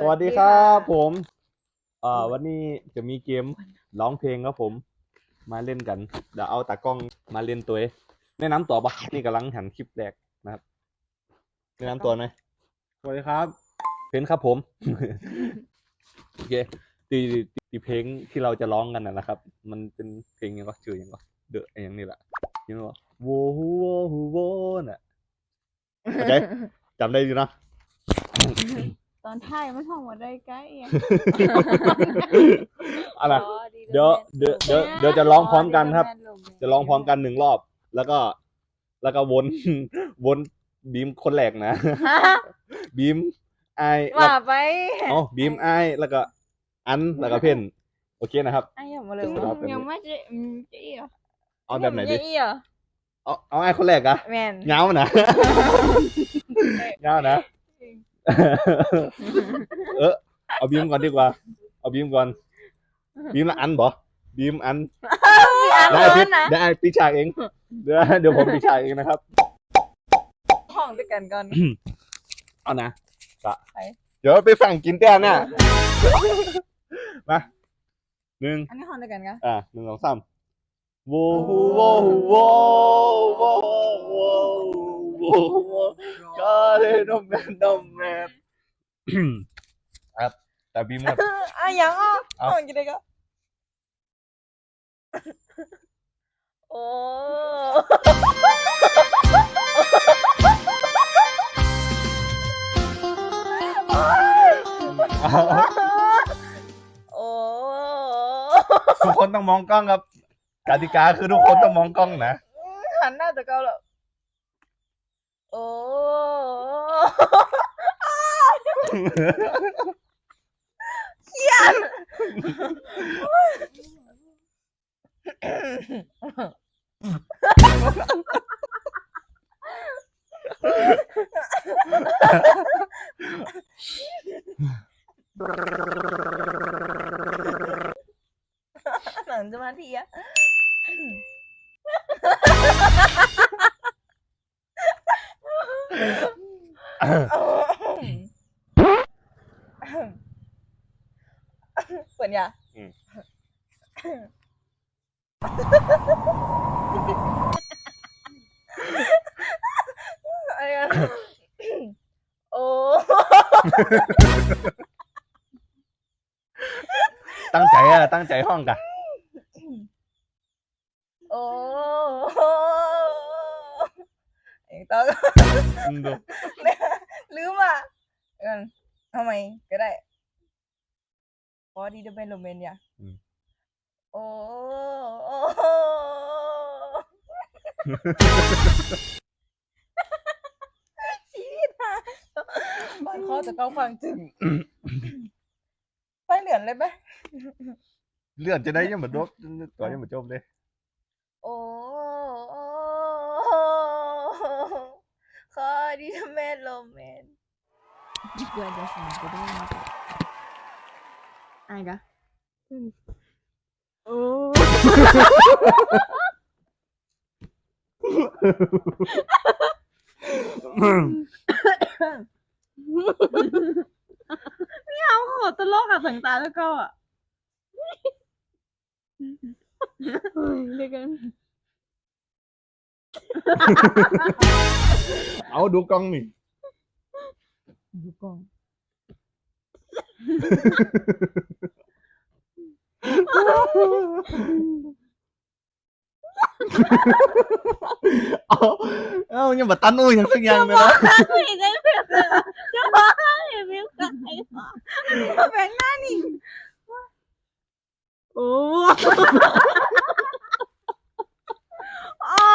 สวัสดีครับผมเอ่อวันนี้จะมีเกมร้องเพลงครับผม มาเล่นกัน เดี๋ยวเอาตากล้องมาเล่นตัวเองแนะนำตัวปะนี่กำลังหันคลิปแรกนะครับแนะนำตัวหน่อยสวัสดีครับเพนครับผมโอเคตีตีตีเพลงที่เราจะร้องกันนะนะครับ มันเป็นเพลงยังก็ชื่อยังก็เดอะอย่างนี้แหละยังก็โวโวโวน่ะโอเคจำได้ดีเนาะ ตอนท้ายมันท่องมาได้ใกล้อะอะไร เดี๋ยวเดี๋ยวเดี๋ยวเดี๋ยวจะร้องพร้อมกันครับ จะร้องพร้อมกันหนึ่งรอบ แล้วก็ แล้วก็วน วนบีมคนแรกนะบีมไอายแล้วว่าไปอ๋อบีมไอายแล้วก็อันแล้วก็เพ่น โอเคนะครับ ไอ้ยังมาเลยจะรับกันดิยังไม่จะอืมจะอีกเหรอเอาแบบไหนดียังอีกเหรอเอาเอาไอายคนแรกอะแมน เงานะ เงานะ เออเอาบีมก่อนดีกว่า เอาบีมก่อน บีมละอันบ่บีมอันอ่านได้เลพิยนะได้ปิดฉากเองเดี๋ยวเดี๋ยวผมปิดฉากเองนะครับ ห้องด้วยกันก่อน เอานะกะไปเดี๋ยวไปฝั่งกินแต้มเนี่ยมาหนึ่งอันนี้ห้องด้วยกันกันอะหนึ่งสองสามโว้โว้โว้โว้โว้ โว้โว้ก็ได้นมแม่นมแม่ครับ แต่บีมครับ อะยังอะเอาห้องกี่ได้ก็โอ้โอ้ทุกคนต้องมองกล้องครับกติกาคือทุกคนต้องมองกล้องนะหันหน้าจะเกาแล้วโอ้ เขียนหนังจะมาทีอะ เปิดยาอืม อะไรอะโอ้ตั้งใจอะตั้งใจห้องกันโอ้ เองต้องอืมดูลืมอะเอินทำไมก็ได้พอดีจะเป็นโรแมนยาโอ้โอ้ชีวิตอะบางข้อจะต้องฟังจึงไปเหลือนเลยไหม เลื่อนจะได้ยังเหมือนรถตัวยังเหมือนจบเลย โอ้ขอ ดีจะเป็นโรแมน Gue ada sama gue doang apa? Aga. Oh. เอาขอตลกอะสังตาแล้วก็อะเดี๋ยวกัน เอาดูกล้องนี่ดูกล้องเอาเอายังบัตันอู้ยังสักอย่างเลยนะไม่ได้เปลี่ยนเลยจะมา อ้อ๋อ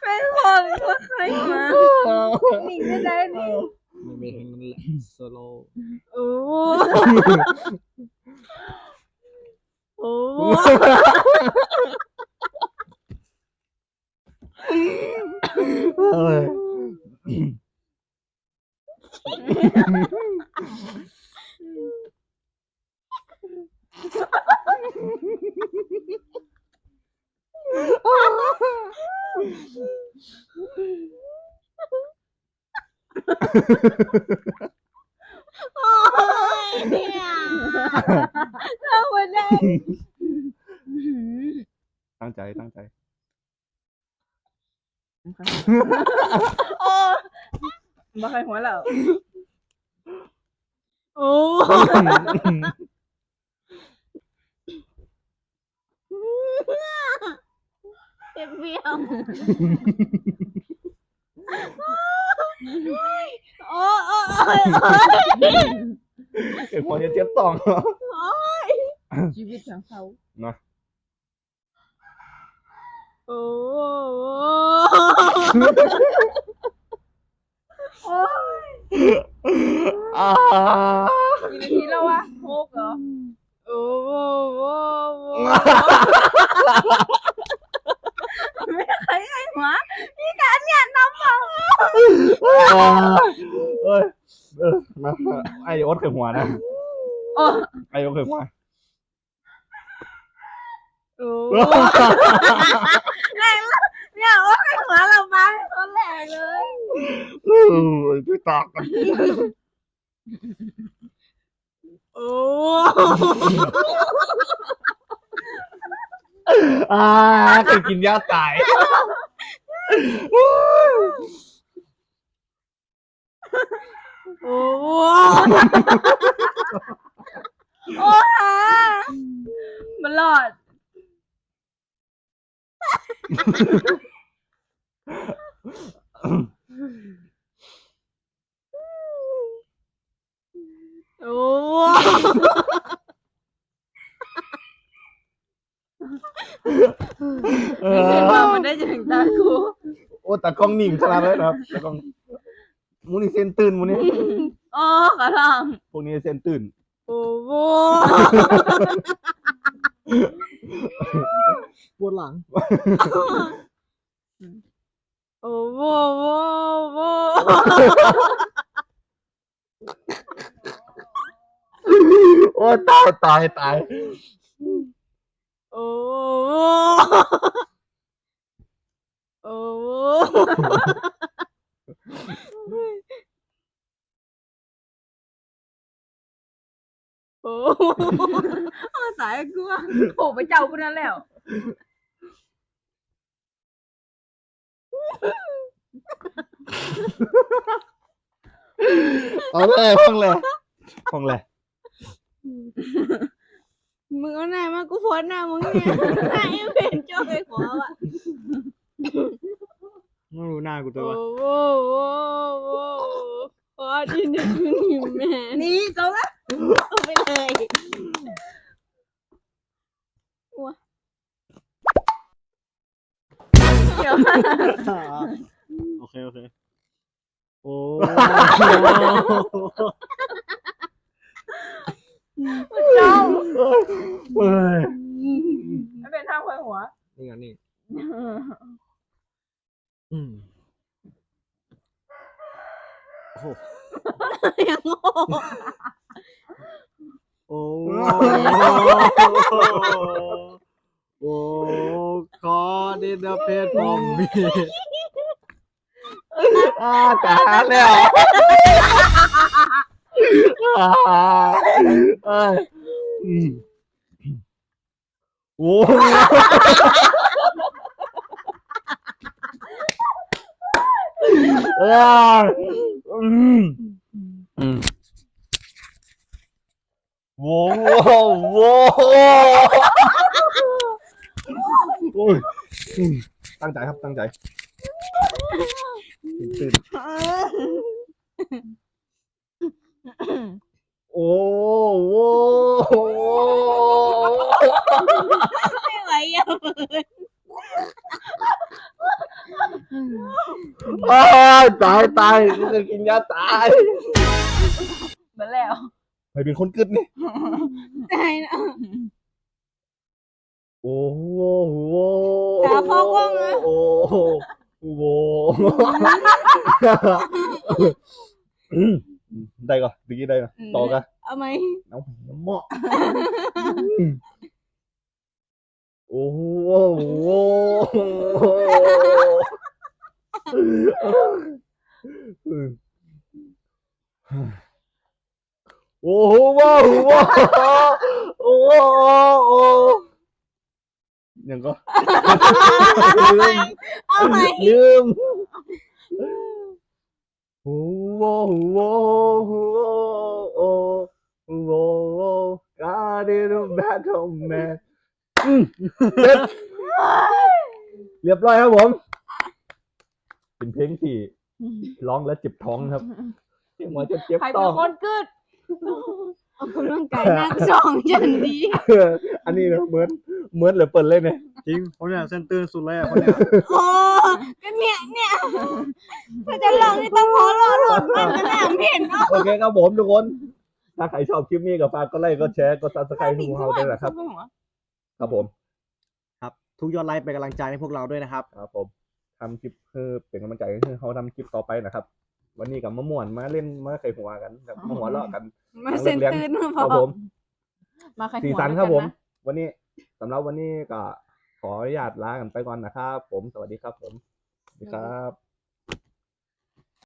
เป็นคนก็ใครมาหนีไม่ได้ดิไม่ไม่ทั้งนั้นแหละโซโล่โอ้โห เอ้ย โอ้ยเอาไม่ได้ตั้งใจตั้งใจ โอ้มาใครหัวเราโอ้ เจ็บเบี้ยวโอ้โอ้โอ้เอ็งพอจะเจ็บต้องชีวิตของเขานะโอ้อ่ากี่นาทีแล้ววะหกเหรอโอ้โอ้โอ้โอ้ ไม่ใครให้หัวพี่การเนี่ยน้ำมัน เอ้ยเออนะไอ้โอ๊ตเคยหัวนะโอ้ไอ้โอ๊ตเคยหัวโอ้เนี่ยโอ้ให้หัวเราไปตอนแรกเลยเออพี่ตากกันโอ้อ่าเคยกินยาตาย โอ้โอ้หามันรอด โอ้เอเห็นอว่ามันได้จะถึงตากู โอ้ตากล้องนิ่งขนาดเลยนะครับตากล้อง มูนี่เส้นตื่นมูนี่โอ้กระลังพวกนี้เส้นตื่นโอ้โหปวดหลัง โอ้โหโอ้โหโอ้ตายตายตายโอ้โหโอ้โหโอ้โหตายกูอะโอ้ไปเจ้ากูนั่นแล้ว เอาเลยห้องเลยห้องเลย มึงเอาหน้ามากูโพสหน้ามึงเนี่ยหน้ายังเป็นเจ้าไปขออะไม่รู้หน้ากูตัวโอ้วะโหโอ้โหขอที่หนึ่งอยู่แม่นี่เจ้าละเอาไปเลย เดี๋ยวโอเค โอเค โอ้เจ้าเฮ้ยไม่เป็นทางคอยหัว นี่กันนี่อืมโอ้โหยังโง่โอ้โอ้ขอดินเพชรผมมีอ่าตายแล้วอ่าเอ้ยอืมโอ้เอออืมอืมโว้โว้โว้โอ้ยอืมตั้งใจครับตั้งใจตื่นโอ้โหไม่ไหวอะอ้าวตายตายจะกินยาตายเหมือนแล้ว ใครเป็นคนกึดนี่ ตายนะโอ้โหตาพ่อกล้องนะโอ้โหโอ้โหอืมได้ก่อนตะกี้ ได้ก่อนต่อกันเอาไหมเอาเหมาะโอ้โหโอ้โหว้าวว้าวโอ้โหโอ้ยังก็ลืมเอาไหมลืมโอ้โหโอ้โหโอ้โห God in a battle man อืมเรียบเรียบร้อยครับผม เป็นเพลงที่ร้องแล้วเจ็บท้องครับเจ็บหัวจนเจ็บใครท้เป็อนงคนกึดออกกำลังกายหนักช่องจันดีเอออันนี้นะเหมือน เหมือนเหลือเปิดเลยเนี่ยจริงคนเนี่ยเส้นตื้นสุดเลยอะคนเนี่ยโอ้ก็เนี่ยเนี่ยถ้าจะลองนี่ต้องพอรอหลดมันก็แหลมเห็นเนาะโอเคครับผมทุกคน ถ้าใครชอบคลิปนี้ก็ฝากก็ไลค์ก็แชร์ก็ซับสไครต์พวกเราด้วยนะครับ ครับผม ครับทุกยอดไลค์เป็นกำลังใจให้พวกเราด้วยนะครับ ครับผมทำคลิปเพื่อเป็นกำลังใจให้เขาทำคลิปต่อไปนะครับ วันนี้กับมะม่วนมาเล่นมาเคยหัวกันแบบมาหัวเราะกันมาเส้นตื่นมาครับพผอมมาใครสีหัวสันด้วยครับกัผมนะวันนี้ สำหรับวันนี้ก็ขออนุญาตลากันไปก่อนนะครับ ผมสวัสดีครับผมสวัสดีครับ